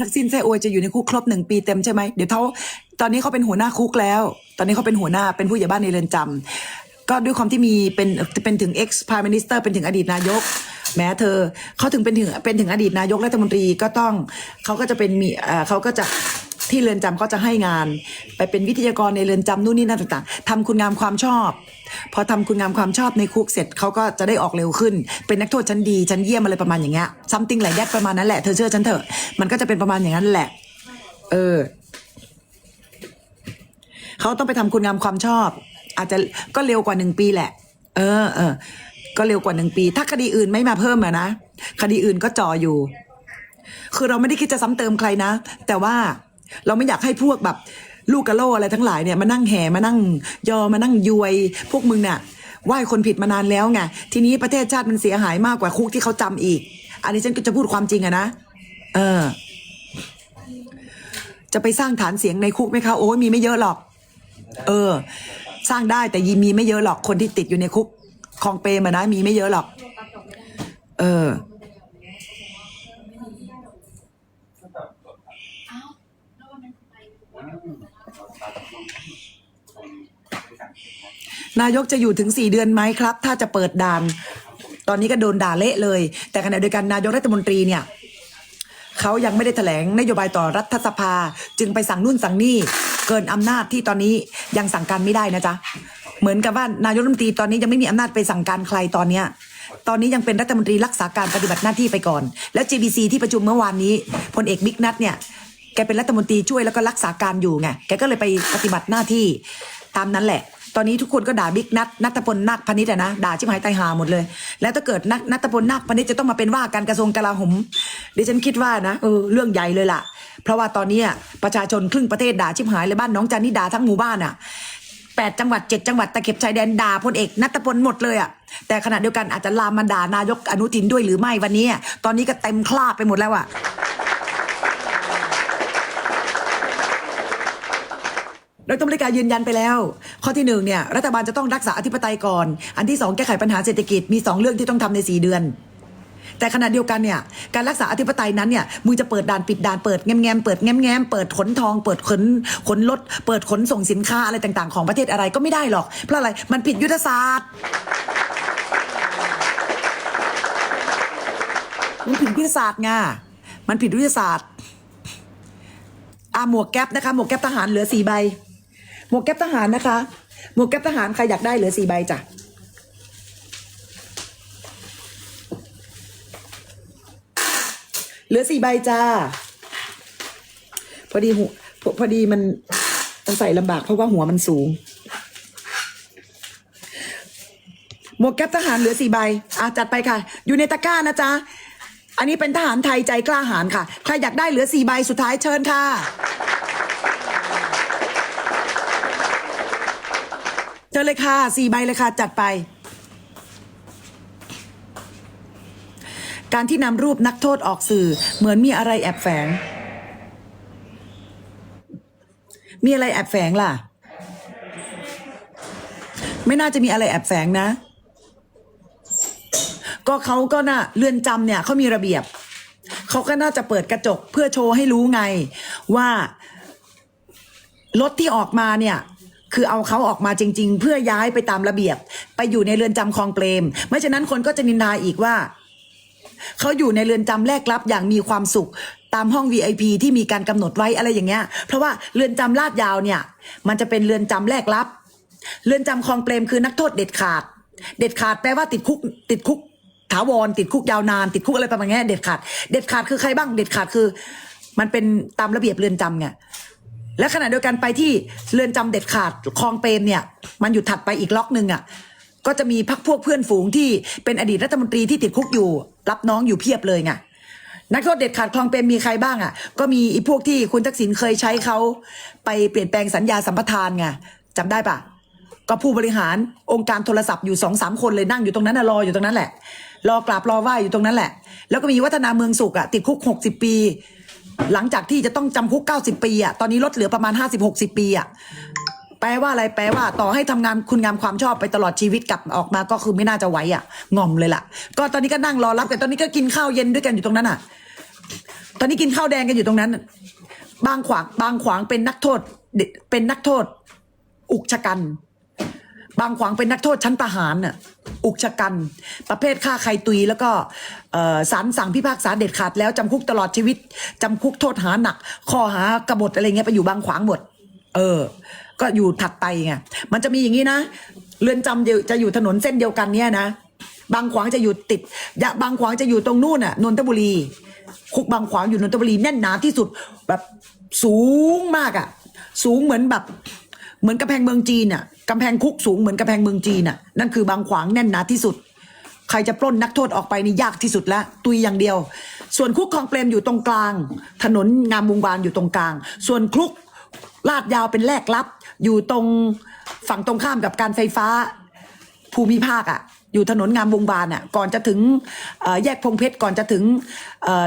ทักษิณแซ่อวยจะอยู่ในคุกครบหนึ่งปีเต็มใช่ไหมเดี๋ยวเขาตอนนี้เขาเป็นหัวหน้าคุกแล้ว ตอนนี้เขาเป็นหัวหน้าเป็นผู้ใหญ่บ้านในเรือนจำก็ด้วยความที่มีเป็นเป็นถึง ex prime minister เป็นถึงอดีตนายก แม้เธอเขาถึงเป็นถึงเป็นถึงอดีตนายกรัฐมนตรีก็ต้องเขาก็จะเป็นมีเขาก็จะ ที่เรือนจำก็จะให้งาน ไปเป็นวิทยากรในเรือนจำนู่นนี่นั่นต่างๆทำคุณงามความชอบ พอทำคุณงามความชอบในคุกเสร็จเขาก็จะได้ออกเร็วขึ้น เป็นนักโทษชั้นดีชั้นเยี่ยมอะไรประมาณอย่างเงี้ย something like that ประมาณนั้นแหละเธอเชื่อฉันเถอะมันก็จะเป็นประมาณอย่างนั้นแหละ เออเขาต้องไปทำคุณงามความชอบ อาจจะก็เร็วกว่าหนึ่งปีแหละ เออเออก็เร็วกว่าหนึ่งปี ถ้าคดีอื่นไม่มาเพิ่มอะนะคดีอื่นก็จ่ออยู่ คือเราไม่ได้คิดจะซ้ำเติมใครนะ แต่ว่า เราไม่อยากให้พวกแบบลูกกะโลอะไรทั้งหลายเนี่ยมานั่งแห่มานั่งยอมานั่งยวย พวกมึงเนี่ยไหว้คนผิดมานานแล้วไงทีนี้ประเทศชาติมันเสียหายมากกว่าคุกที่เขาจำอีก อันนี้ฉันก็จะพูดความจริงอะนะเออ จะไปสร้างฐานเสียงในคุกไหมคะโอ้ยมีไม่เยอะหรอก เออ สร้างได้แต่ยีมีไม่เยอะหรอกคนที่ติดอยู่ในคุกคองเปรมอะนะมีไม่เยอะหรอก เออ นายกจะอยู่ถึงสี่เดือนไหมครับ ถ้าจะเปิดด่าน ตอนนี้ก็โดนด่าเละเลย แต่ขณะเดียวกันนายกรัฐมนตรีเนี่ยเขายังไม่ได้แถลงนโยบายต่อรัฐสภา จึงไปสั่งนู่นสั่งนี่เกินอำนาจที่ตอนนี้ยังสั่งการไม่ได้นะจ๊ะเหมือนกับว่านายกรัฐมนตรีตอนนี้ยังไม่มีอำนาจไปสั่งการใครตอนเนี้ยตอนนี้ยังเป็นรัฐมนตรีรักษาการปฏิบัติหน้าที่ไปก่อน แล้ว GBC ที่ประชุมเมื่อวานนี้พลเอกบิ๊กนัทเนี่ยแกเป็นรัฐมนตรีช่วยแล้วก็รักษาการอยู่ไงแกก็เลยไปปฏิบัติหน้าที่ตามนั้นแหละ ตอนนี้ทุกคนก็ด่าบิ๊กนัทนัทพลนาคพนิษฐ์อะนะด่าชิบหายตายหาหมดเลย แล้วถ้าเกิดนัทนัทพลนาคพนิษฐ์จะต้องมาเป็นว่าการกระทรวงกลาโหมดิฉันคิดว่านะเออเรื่องใหญ่เลยล่ะ เพราะว่าตอนนี้ประชาชนครึ่งประเทศด่าชิบหายเลยบ้านน้องจันนี่ด่าทั้งหมู่บ้านอะแปดจังหวัดเจ็ดจังหวัดตะเข็บชายแดนด่าพลเอกนัตพลหมดเลยอะแต่ขณะเดียวกันอาจจะลามมาด่านายกอนุทินด้วยหรือไม่วันนี้ ตอนนี้ก็เต็มคราบไปหมดแล้วอะ ดยตรวจการยืนยันไปแล้ว ข้อที่หนึ่งเนี่ยรัฐบาลจะต้องรักษาอธิปไตยก่อน อันที่สองแก้ไขปัญหาเศรษฐกิจมีสองเรื่องที่ต้องทำในสี่เดือน แต่ขณะเดียวกันเนี่ยการรักษาอธิปไตยนั้นเนี่ยมึงจะเปิดด่านปิดด่านเปิดแง้มแง้มๆเปิดแง้มแง้มๆเปิดขนทอง เปิดขนขนรถเปิดขนส่งสินค้าอะไรต่างๆ ของประเทศอะไรก็ไม่ได้หรอก เพราะอะไรมันผิดยุทธศาสตร์มันผิดยุทธศาสตร์ไง มันผิดยุทธศาสตร์ อ่าหมวกแก๊ปนะคะ หมวกแก๊ปทหารเหลือสี่ใบ หมวกแก๊ปทหารนะคะ หมวกแก๊ปทหารใครอยากได้เหลือสี่ใบจ้ะเหลือสี่ใบจ้า พอดีหัวพอพอดีมันมันใส่ลำบากเพราะว่าหัวมันสูง หมวกแก๊ปทหารเหลือสี่ใบอะจัดไปค่ะ อยู่ในตะกร้านะจ๊ะ อันนี้เป็นทหารไทยใจกล้าหาญค่ะ ใครอยากได้เหลือสี่ใบสุดท้ายเชิญค่ะ ชิญเลยค่ะสี่ใบเลยค่ะ จัดไป การที่นำรูปนักโทษออกสื่อ เหมือนมีอะไรแอบแฝง มีอะไรแอบแฝงล่ะ ไม่น่าจะมีอะไรแอบแฝงนะ ก็เขาก็น่ะเรือนจำเนี่ยเขามีระเบียบเขาก็น่าจะเปิดกระจกเพื่อโชว์ให้รู้ไงว่ารถที่ออกมาเนี่ย คือเอาเขาออกมาจริง ๆ เพื่อย้ายไปตามระเบียบ ไปอยู่ในเรือนจำคลองเปรม ไม่ฉะนั้นคนก็จะนินทาอีกว่า เขาอยู่ในเรือนจำแรกรับอย่างมีความสุขตามห้อง VIP ที่มีการกำหนดไว้อะไรอย่างเงี้ย เพราะว่าเรือนจำลาดยาวเนี่ย มันจะเป็นเรือนจำแรกรับ เรือนจำคลองเปรมคือนักโทษเด็ดขาด เด็ดขาดแปลว่าติดคุก ติดคุกถาวรติดคุกยาวนาน ติดคุกอะไรประมาณเนี้ยเด็ดขาด เด็ดขาดคือใครบ้าง เด็ดขาดคือ มันเป็นตามระเบียบเรือนจำไง และขณะเดียวกันไปที่เรือนจำเด็ดขาดคลองเปรมเนี่ย มันอยู่ถัดไปอีกล็อกหนึ่งอะก็จะมีพักพวกเพื่อนฝูงที่เป็นอดีตรัฐมนตรีที่ติดคุกอยู่ รับน้องอยู่เพียบเลยไงนักโทษเด็ดขาดคลองเปรมมีใครบ้างอะ ก็มีอีพวกที่คุณทักษิณเคยใช้เขาไปเปลี่ยนแปลงสัญญาสัมปทานไงจำได้ปะก็ผู้บริหารองค์การโทรศัพท์อยู่สองสามคนเลยนั่งอยู่ตรงนั้นรออยู่ตรงนั้นแหละ รอกราบรอไหว้อยู่ตรงนั้นแหละ แล้วก็มีวัฒนาเมืองสุขอะติดคุกหกสิบปี หลังจากที่จะต้องจำคุก 90 ปีอะตอนนี้ลดเหลือประมาณ 50-60 ปีอะแปลว่าอะไรแปลว่า ต่อให้ทำงานคุณงามความชอบไปตลอดชีวิตกลับออกมาก็คือไม่น่าจะไหวอะงอมเลยล่ะ ก็ตอนนี้ก็นั่งรอรับกันตอนนี้ก็กินข้าวเย็นด้วยกันอยู่ตรงนั้นอะ ตอนนี้กินข้าวแดงกันอยู่ตรงนั้น บางขวางบางขวางเป็นนักโทษเป็นนักโทษ อุกชะกัน บางขวางเป็นนักโทษชั้นประหารน่ะอุกชะกัน ประเภทฆ่าใครตุย แล้วก็เอ่อศาลสั่งพิพากษาเด็ดขาดแล้วจำคุกตลอดชีวิตจำคุกโทษหาหนัก ข้อหากบฏอะไรเงี้ยไปอยู่บางขวางหมด เออ ก็อยู่ถัดไปไงมันจะมีอย่างนี้นะเรือนจำจะอยู่ถนนเส้นเดียวกันเนี่ยนะบางขวางจะอยู่ติดยะบางขวางจะอยู่ตรงนู่นน่ะนนทบุรี คุกบางขวางอยู่นนทบุรีแน่นหนาที่สุดแบบสูงมากอะ่ะ สูงเหมือนแบบ เหมือนกำแพงเมืองจีนอะ กำแพงคุกสูงเหมือนกำแพงเมืองจีนอะนั่นคือบางขวางแน่นหนาที่สุด ใครจะปล้นนักโทษออกไปนี่ยากที่สุดแล้วตุยอย่างเดียว ส่วนคุกคลองเปรมอยู่ตรงกลาง ถนนงามวงวานอยู่ตรงกลาง ส่วนคุกลาดยาวเป็นแลกลับ อยู่ตรงฝั่งตรงข้ามกับการไฟฟ้าภูมิภาคอะอยู่ถนนงามวงวานอะก่อนจะถึงแยกพงเพชรก่อนจะถึง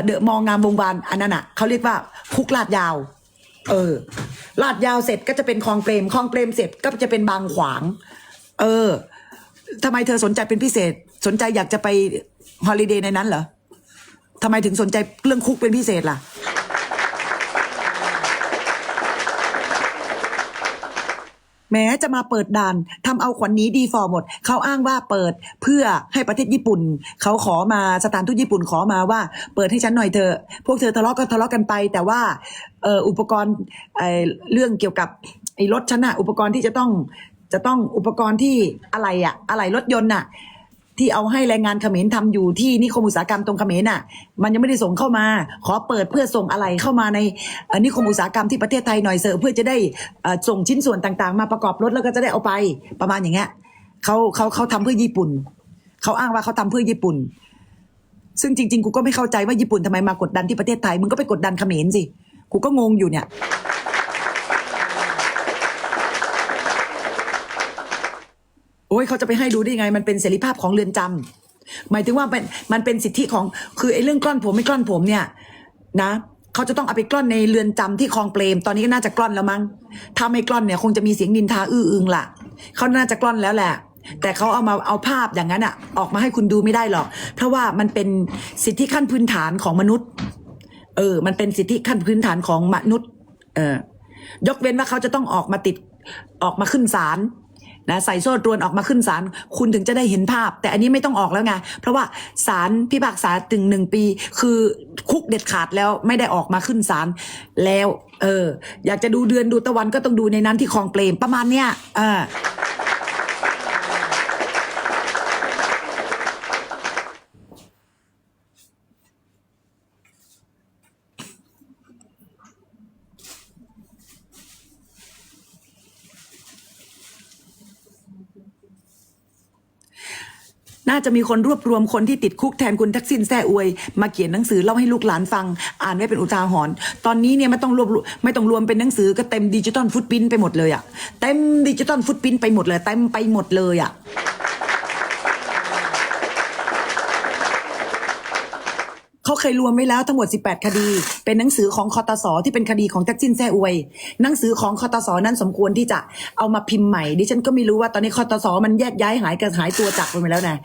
เดอะมองงามวงวานอันนั้นอะเขาเรียกว่าคุกลาดยาว เออ ลาดยาวเสร็จก็จะเป็นคลองเปรมคลองเปรมเสร็จก็จะเป็นบางขวาง เออทำไมเธอสนใจเป็นพิเศษ สนใจอยากจะไปฮอลิเดย์ในนั้นเหรอทำไมถึงสนใจเรื่องคุกเป็นพิเศษล่ะ แม้จะมาเปิดด่านทำเอาขวัญนนี้ดีฟอร์หมด เขาอ้างว่าเปิดเพื่อให้ประเทศญี่ปุ่น เขาขอมาสถานทูตญี่ปุ่นขอมาว่า เปิดให้ฉันหน่อยเถอะพวกเธอทะเลาะก็ทะเลาะกันไป แต่ว่าอุปกรณ์เรื่องเกี่ยวกับไอ้รถฉันอะอุปกรณ์ที่จะต้องจะต้องอุปกรณ์ที่อะไรอะอะไรรถยนต์อะ ที่เอาให้แรงงานเขมรทำอยู่ที่นิคมอุตสาหกรรมตรงเขมรน่ะ มันยังไม่ได้ส่งเข้ามา ขอเปิดเพื่อส่งอะไรเข้ามาในนิคมอุตสาหกรรมที่ประเทศไทยหน่อยเสอะเพื่อจะได้ส่งชิ้นส่วนต่างๆ มาประกอบรถแล้วก็จะได้เอาไปประมาณอย่างเงี้ยเขาเขาเขาทำเพื่อญี่ปุ่นเขาอ้างว่าเขาทำเพื่อญี่ปุ่น ซึ่งจริง ๆ กูก็ไม่เข้าใจว่าญี่ปุ่นทำไมมากดดันที่ประเทศไทยมึงก็ไปกดดันเขมรสิกูก็งงอยู่เนี่ย โอ้ยเขาจะไปให้ดูได้ยังไง มันเป็นเสรีภาพของเรือนจำหมายถึงว่ามันมันเป็นสิทธิของคือไอ้เรื่องกล้อนผมไม่กล้อนผมเนี่ยนะเขาจะต้องเอาไปกล้อนในเรือนจำที่คลองเปรม ตอนนี้ก็น่าจะกล้อนแล้วมั้งถ้าไม่กล้อนเนี่ย คงจะมีเสียงดินทาอื้ออึงล่ะเขาน่าจะกล้อนแล้วแหละ แต่เขาเอามาเอาภาพอย่างนั้นอะออกมาให้คุณดูไม่ได้หรอก เพราะว่ามันเป็นสิทธิขั้นพื้นฐานของมนุษย์ เออ มันเป็นสิทธิขั้นพื้นฐานของมนุษย์ เออยกเว้นว่าเขาจะต้องออกมาติดออกมาขึ้นศาล นะใส่โซ่ตรวนออกมาขึ้นศาลคุณถึงจะได้เห็นภาพ แต่อันนี้ไม่ต้องออกแล้วไงเพราะว่าศาลพิพากษาถึงหนึ่งปี คือคุกเด็ดขาดแล้วไม่ได้ออกมาขึ้นศาลแล้ว เออ อยากจะดูเดือนดูตะวันก็ต้องดูในนั้นที่คลองเปรมประมาณเนี้ยเออ น่าจะมีคนรวบรวมคนที่ติดคุกแทนคุณทักษิณแซ่อวย มาเขียนหนังสือเล่าให้ลูกหลานฟัง อ่านไว้เป็นอุทาหรณ์ตอนนี้เนี่ยไม่ต้องรวบรวมไม่ต้องรวมเป็นหนังสือก็เต็มดิจิตอลฟุตพิ้นไปหมดเลยอะเต็มดิจิตอลฟุตพิ้นไปหมดเลยเต็มไปหมดเลยอะ เขาเคยรวมไว้แล้วทั้งหมด 18 คดี เป็นหนังสือของคอตสอที่เป็นคดีของทักษิณแซ่อวย หนังสือของคอตสอนั้นสมควรที่จะเอามาพิมพ์ใหม่ ดิฉันก็ไม่รู้ว่าตอนนี้คอตสอมันแยกย้ายหายกันหายตัวจากไปแล้วนะ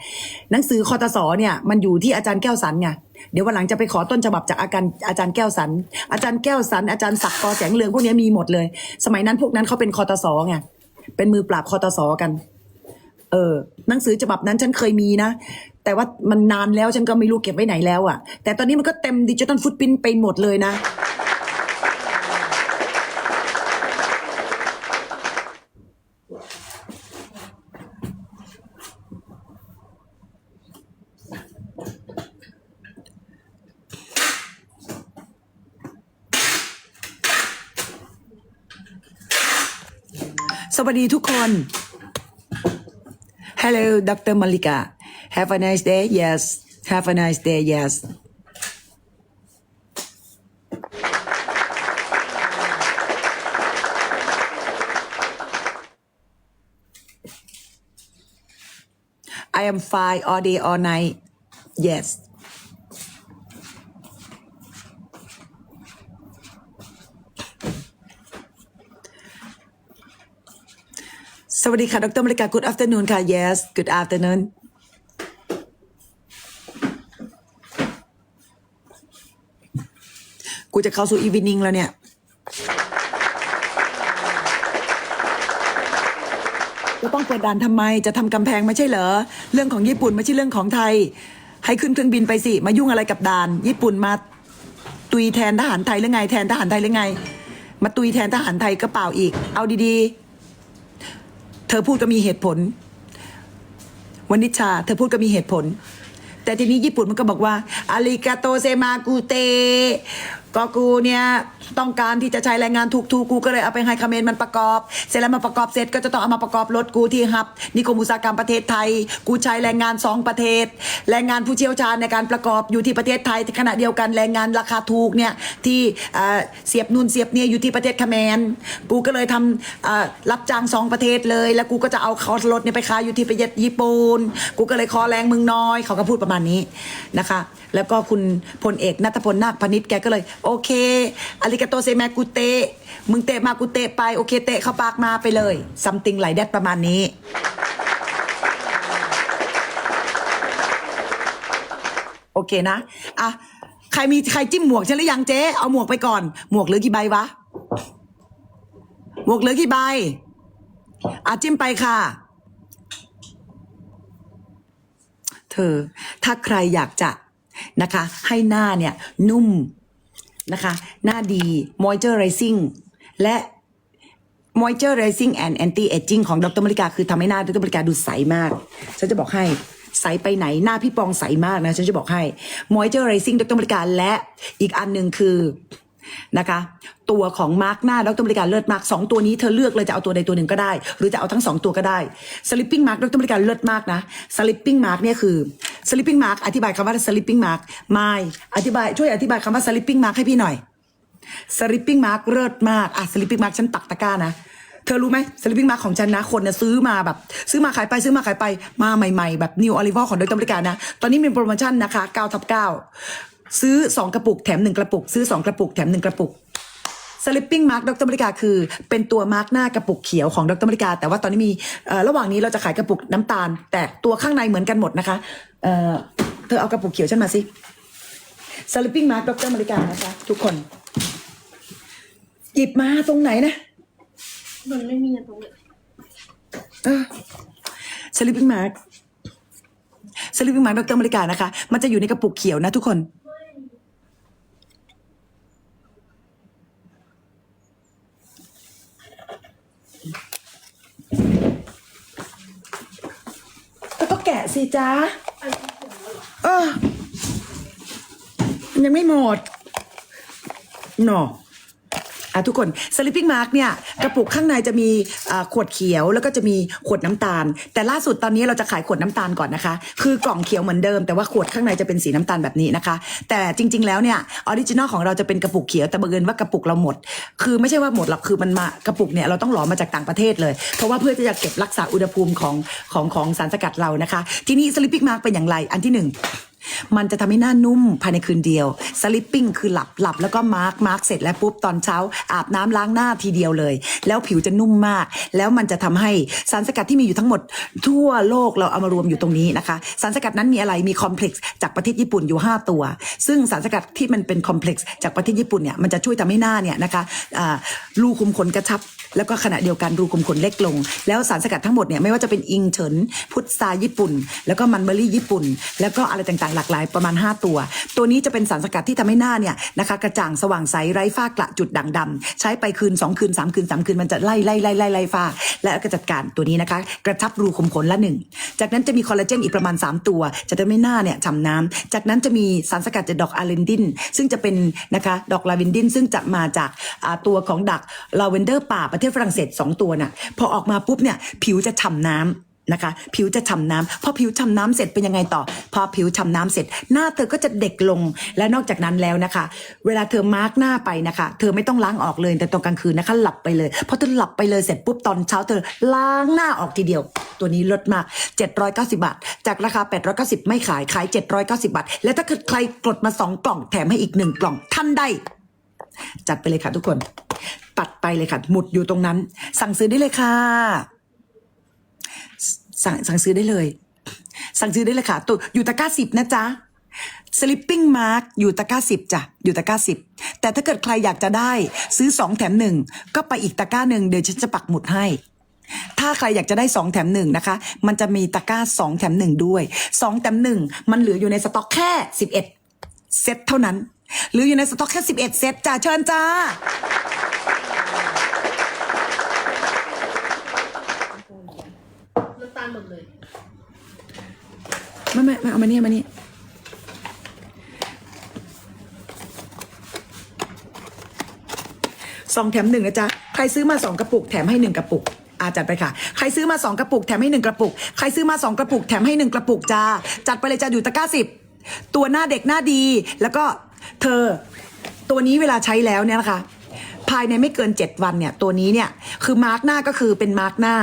หนังสือคอตสอเนี่ยมันอยู่ที่อาจารย์แก้วสันไงเดี๋ยววันหลังจะไปขอต้นฉบับจากอาจารย์อาจารย์แก้วสัน อาจารย์แก้วสัน อาจารย์ศักดิ์กอแสงเรืองพวกนี้มีหมดเลย สมัยนั้นพวกนั้นเขาเป็นคอตสอไงเป็นมือปราบคอตสอกัน เออ หนังสือฉบับนั้นฉันเคยมีนะ แต่ว่ามันนานแล้วฉันก็ไม่รู้เก็บไว้ไหนแล้วอะ่ะ แต่ตอนนี้มันก็เต็มดิจิตอลฟุตพิ้นไปหมดเลยนะ สวัสดีทุกคน Hello Dr. Malika. Have a nice day Yes. Have a nice day Yes. I am fine all day all night Yes สวัสดีค่ะ ดรมริกา Good afternoon ค่ะ Yes Good afternoon กูจะเข้าสู่อีวินิงแล้วเนี่ยจะต้องเปิดด่านทำไมจะทำกำแพงไม่ใช่เหรอ เรื่องของญี่ปุ่นไม่ใช่เรื่องของไทย ให้ขึ้นเครื่องบินไปสิ มายุ่งอะไรกับด่าน ญี่ปุ่นมาตุยแทนทหารไทยหรือไง แทนทหารไทยหรือไง มาตุยแทนทหารไทยก็เปล่าอีก เอาดีๆ เธอพูดก็มีเหตุผล วันนิชา เธอพูดก็มีเหตุผล แต่ทีนี้ญี่ปุ่นมันก็บอกว่าอาริกาโตเซมากูเต ก็กูเนี่ยต้องการที่จะใช้แรงงานถูกๆกูก็เลยเอาไปให้คาเมนมันประกอบ เสร็จแล้วมาประกอบเสร็จก็จะต้องเอามาประกอบรถกูที่ฮับนิคมอุตสาหกรรมประเทศไทย กูใช้แรงงานสองประเทศ แรงงานผู้เชี่ยวชาญในการประกอบอยู่ที่ประเทศไทยขณะเดียวกันแรงงานราคาถูกเนี่ยที่เสียบนู่นเสียบเนี่ยอยู่ที่ประเทศคาเมนกูก็เลยทำรับจ้างสองประเทศเลย แล้วกูก็จะเอาเขารถเนี่ยไปขายอยู่ที่ประเทศญี่ปุ่นกูก็เลยขอแรงมึงน้อยเขาก็พูดประมาณนี้นะคะ แล้วก็คุณพลเอกนัทพลนาคพนิษฐ์แกก็เลยโอเคอาริกาโตเซแมกูเตะมึงเตะมากูเตะไป โอเคเตะเข้าปากมาไปเลย something ไหลแดดประมาณนี้ โอเคนะ อะ ใครมีใครจิ้มหมวกฉันหรือยังเจ๊เอาหมวกไปก่อน หมวกเหลือกี่ใบวะ หมวกเหลือกี่ใบ อะ จิ้มไปค่ะเธอถ้าใครอยากจะนะคะ ให้หน้าเนี่ยนุ่ม นะคะ หน้าดี moisturizing และ moisturizing and anti aging ของดรมริกา คือทำให้หน้าดรมริกาดูใสมาก ฉันจะบอกให้ใสไปไหนหน้าพี่ปองใสมากนะ ฉันจะบอกให้ moisturizing ดรมริกา และอีกอันหนึ่งคือ นะคะ ตัวของมาร์กหน้าดรมริการเลิศมากสองตัวนี้เธอเลือกเลยจะเอาตัวใดตัวหนึ่งก็ได้ หรือจะเอาทั้งสองตัวก็ได้ sleeping mark ดรมริการเลิศมากนะ sleeping mark เนี่ยคือ sleeping mark อธิบายคำว่า sleeping mark ไม่อธิบายช่วยอธิบายคำว่า sleeping mark ให้พี่หน่อยสลิปปิ้งมาร์กเลิศมากอะสลิปปิ้งมาร์กฉันตักตะกร้านะเธอรู้ไหมสลิปปิ้งมาร์กของฉันนะ คนเนี่ยซื้อมาแบบ ซื้อมาขายไปซื้อมาขายไปมาใหม่ ๆ แบบนิวอลิวอของโดยตบริการนะ ตอนนี้มีโปรโมชั่นนะคะ9ทับ9 ซื้อ 2 กระปุกแถม 1 กระปุก ซื้อ 2 กระปุกแถม 1 กระปุกสลิปปิ้งมาร์กดรมริกาคือ เป็นตัวมาร์กหน้ากระปุกเขียวของดรมริกา แต่ว่าตอนนี้มีเอ่อระหว่างนี้เราจะขายกระปุกน้ำตาล แต่ตัวข้างในเหมือนกันหมดนะคะเอ่อเธอเอากระปุกเขียวฉันมาสิสลิปปิ้งมาร์กดรมริกานะคะทุกคน หยิบมาตรงไหนนะมันไม่มีตรงนี้สลิปปิ้งมาร์กสลิปปิ้งมาร์กดรมริกานะคะ มันจะอยู่ในกระปุกเขียวนะทุกคน แกะสิจ้าเออยังไม่หมดหนอ อะทุกคนสลิปปิ้งมาร์กเนี่ยกระปุกข้างในจะมีอ่าขวดเขียวแล้วก็จะมีขวดน้ำตาล แต่ล่าสุดตอนนี้เราจะขายขวดน้ำตาลก่อนนะคะ คือกล่องเขียวเหมือนเดิมแต่ว่าขวดข้างในจะเป็นสีน้ำตาลแบบนี้นะคะ แต่จริง ๆ แล้วเนี่ยออริจินอลของเราจะเป็นกระปุกเขียวแต่บังเอิญว่ากระปุกเราหมด คือไม่ใช่ว่าหมดหรอกคือมันมากระปุกเนี่ยเราต้องหลอมาจากต่างประเทศเลย เพราะว่าเพื่อที่จะเก็บรักษาอุณหภูมิของของของสารสกัดเรานะคะ ทีนี้สลิปปิ้งมาร์กเป็นอย่างไรอันที่หนึ่ง มันจะทำให้หน้านุ่มภายในคืนเดียวสลิปปิ้งคือหลับหลับแล้วก็มาร์กมาร์กเสร็จแล้วปุ๊บตอนเช้า อาบน้ำล้างหน้าทีเดียวเลย แล้วผิวจะนุ่มมาก แล้วมันจะทำให้สารสกัดที่มีอยู่ทั้งหมด ทั่วโลกเราเอามารวมอยู่ตรงนี้นะคะ สารสกัดนั้นมีอะไรมีคอมเพล็กซ์จากประเทศญี่ปุ่นอยู่ 5 ตัว ซึ่งสารสกัดที่มันเป็นคอมเพล็กซ์จากประเทศญี่ปุ่นเนี่ยมันจะช่วยทำให้หน้าเนี่ยนะคะรูขุมขนกระชับ แล้วก็ขณะเดียวกันรูขุมขนเล็กลง แล้วสารสกัดทั้งหมดเนี่ยไม่ว่าจะเป็นอิงเฉิน พุทราญี่ปุ่น แล้วก็มันเบอรี่ญี่ปุ่น แล้วก็อะไรต่างๆ หลากหลายประมาณ 5 ตัว ตัวนี้จะเป็นสารสกัดที่ทำให้หน้าเนี่ยนะคะกระจ่างสว่างใสไร้ฝ้ากระจุดด่างดำใช้ไปคืน 2 คืน 3 คืน 3 คืนมันจะไล่ไล่ไล่ไล่ไล่ฝ้า และก็จัดการตัวนี้นะคะ กระชับรูขุมขนละหนึ่งจากนั้นจะมีคอลลาเจนอีกประมาณ 3 ตัว จะทำให้หน้าเนี่ยฉ่ำน้ำจากนั้นจะมีสารสกัดจากดอกอาเลนดิน ซึ่งจะเป็นนะคะดอกลาเวนดินซึ่งจะมาจากตัวของดักลาเวนเดอร์ป่าประเทศฝรั่งเศส 2 ตัวน่ะ พอออกมาปุ๊บเนี่ย ผิวจะฉ่ำน้ำนะคะ ผิวจะฉ่ำน้ำพอผิวฉ่ำน้ำเสร็จเป็นยังไงต่อ พอผิวฉ่ำน้ำเสร็จ หน้าเธอก็จะเด็กลงและนอกจากนั้นแล้วนะคะ เวลาเธอมาร์กหน้าไปนะคะ เธอไม่ต้องล้างออกเลยแต่ตอนกลางคืนนะคะ หลับไปเลยพอเธอหลับไปเลยเสร็จปุ๊บตอนเช้าเธอล้างหน้าออกทีเดียว ตัวนี้ลดมาก 790 บาท จากราคา 890 ไม่ขายขาย 790 บาท และถ้าเกิดใครกดมา 2 กล่องแถมให้อีก 1 กล่องท่านได้ จัดไปเลยค่ะทุกคน ปัดไปเลยค่ะ หมุดอยู่ตรงนั้น สั่งซื้อได้เลยค่ะ สั่งสั่งซื้อได้เลย สั่งซื้อได้เลยค่ะตัวอยู่ตะกร้าสิบนะจ๊ะ sleeping mark อยู่ตะกร้าสิบจ้ะอยู่ตะกร้าสิบแต่ถ้าเกิดใครอยากจะได้ ซื้อสองแถมหนึ่งก็ไปอีกตะกร้าหนึ่งเดี๋ยวฉันจะปักหมุดให้ ถ้าใครอยากจะได้สองแถมหนึ่งนะคะ มันจะมีตะกร้าสองแถมหนึ่งด้วยสองแถมหนึ่งมันเหลืออยู่ในสต็อกแค่สิบเอ็ดเซตเท่านั้น หลืออยู่ในสต็อกแค่สิบเอ็ดเซตจ้าเชิญจ้า น้ำตาลหมดเลยไม่ไม่ไม่เอามานี่เอามานี่สองแถมหนึ่งนะจ๊ะ ใครซื้อมาสองกระปุกแถมให้หนึ่งกระปุก อาจัดไปค่ะ ใครซื้อมาสองกระปุกแถมให้หนึ่งกระปุก ใครซื้อมาสองกระปุกแถมให้หนึ่งกระปุกจ้า จัดไปเลยจ้าอยู่ตะกร้าสิบ ตัวหน้าเด็กหน้าดี แล้วก็ เธอตัวนี้เวลาใช้แล้วเนี่ยนะคะ ภายในไม่เกิน 7 วันเนี่ย ตัวนี้เนี่ย คือมาร์กหน้าก็คือเป็นมาร์กหน้า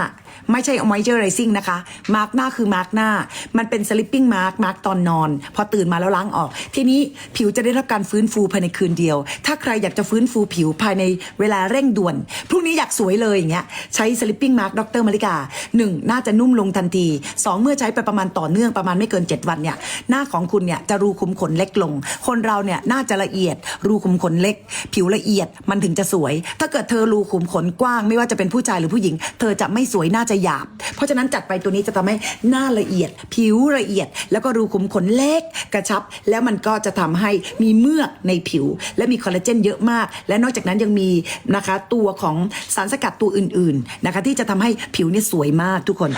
ไม่ใช่ moisturizing นะคะ มาร์กหน้าคือมาร์กหน้า มันเป็น sleeping mark มาร์กตอนนอน พอตื่นมาแล้วล้างออก ทีนี้ผิวจะได้รับการฟื้นฟูภายในคืนเดียว ถ้าใครอยากจะฟื้นฟูผิวภายในเวลาเร่งด่วน พรุ่งนี้อยากสวยเลยอย่างเงี้ย ใช้ sleeping mark ดรมาริกา 1. น่าจะนุ่มลงทันที 2. เมื่อใช้ไปประมาณต่อเนื่องประมาณไม่เกิน 7 วันเนี่ย หน้าของคุณเนี่ยจะรูขุมขนเล็กลง คนเราเนี่ยน่าจะละเอียด รูขุมขนเล็ก ผิวละเอียดมันถึงจะสวย ถ้าเกิดเธอรูขุมขนกว้าง ไม่ว่าจะเป็นผู้ชายหรือผู้หญิง เธอจะไม่สวยน่าจะหยาบ เพราะฉะนั้นจัดไปตัวนี้จะทำให้หน้าละเอียด ผิวละเอียด แล้วก็รูขุมขนเล็กกระชับ แล้วมันก็จะทำให้มีเมือกในผิว และมีคอลลาเจนเยอะมาก และนอกจากนั้นยังมีนะคะตัวของสารสกัดตัวอื่นๆนะคะที่จะทำให้ผิวเนี่ยสวยมากทุกคน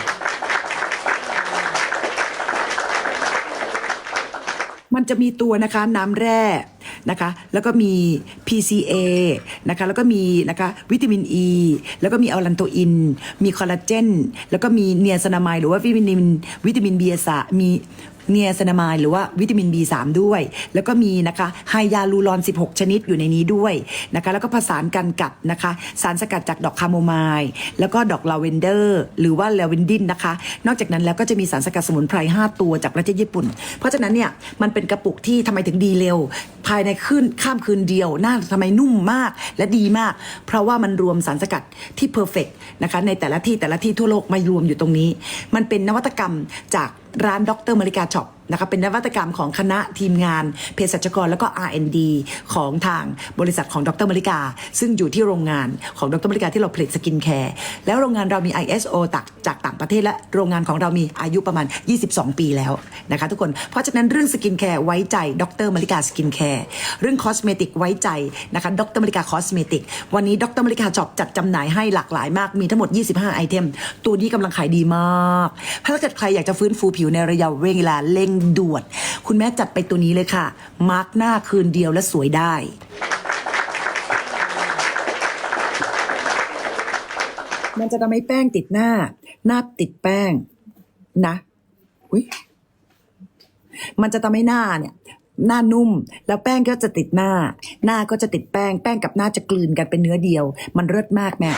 มันจะมีตัวนะคะน้ำแร่นะคะ แล้วก็มี PCA นะคะ แล้วก็มีนะคะวิตามินอ e, ีแล้วก็มีอัลลันโตอิน มีคอลลาเจน แล้วก็มีเนียสนามายหรือว่าวิตามินวิตามิน B สามี เนียซานามายหรือว่าวิตามิน B3 ด้วย แล้วก็มีนะคะไฮยาลูรอน 16 ชนิดอยู่ในนี้ด้วยนะคะแล้วก็ผสานกันกับนะคะสารสกัดจากดอกคาโมไมล์แล้วก็ดอกลาเวนเดอร์หรือว่าลาเวนดินนะคะ นอกจากนั้นแล้วก็จะมีสารสกัดสมุนไพร 5 ตัวจากประเทศญี่ปุ่น เพราะฉะนั้นเนี่ยมันเป็นกระปุกที่ทำไมถึงดีเร็ว ภายในคืนข้ามคืนเดียวหน้าทำไมนุ่มมากและดีมาก เพราะว่ามันรวมสารสกัดที่เพอร์เฟกนะคะในแต่ละที่แต่ละที่ทั่วโลกมารวมอยู่ตรงนี้ มันเป็นนวัตกรรมจาก ร้านดรมาริกาช็อป นะคะเป็นนวัตกรรมของคณะทีมงานเภสัชกรแล้วก็ R&D ของทางบริษัทของดรมาริกา ซึ่งอยู่ที่โรงงานของดรมาริกาที่เราผลิตสกินแคร์แล้วโรงงานเรามี ISO จากจากต่างประเทศและโรงงานของเรามีอายุประมาณ 22 ปีแล้วนะคะทุกคนเพราะฉะนั้นเรื่องสกินแคร์ไว้ใจดรมาริกาสกินแคร์เรื่องคอสเมติกไว้ใจนะคะดรมาริกาคอสเมติกวันนี้ดรมาริกาช็อปจัดจำหน่ายให้หลากหลายมากมีทั้งหมด 25 ไอเทม ตัวนี้กำลังขายดีมาก ถ้าเกิดใครอยากจะฟื้นฟูผิวในระยะเวลาเร่งด่วน คุณแม่จัดไปตัวนี้เลยค่ะ มาร์กหน้าคืนเดียวและสวยได้ มันจะทำให้แป้งติดหน้า หน้าติดแป้ง นะอุ้ยมันจะทำให้หน้าเนี่ย หน้านุ่ม แล้วแป้งก็จะติดหน้า หน้าก็จะติดแป้ง แป้งกับหน้าจะกลืนกันเป็นเนื้อเดียว มันเลิศมากแม่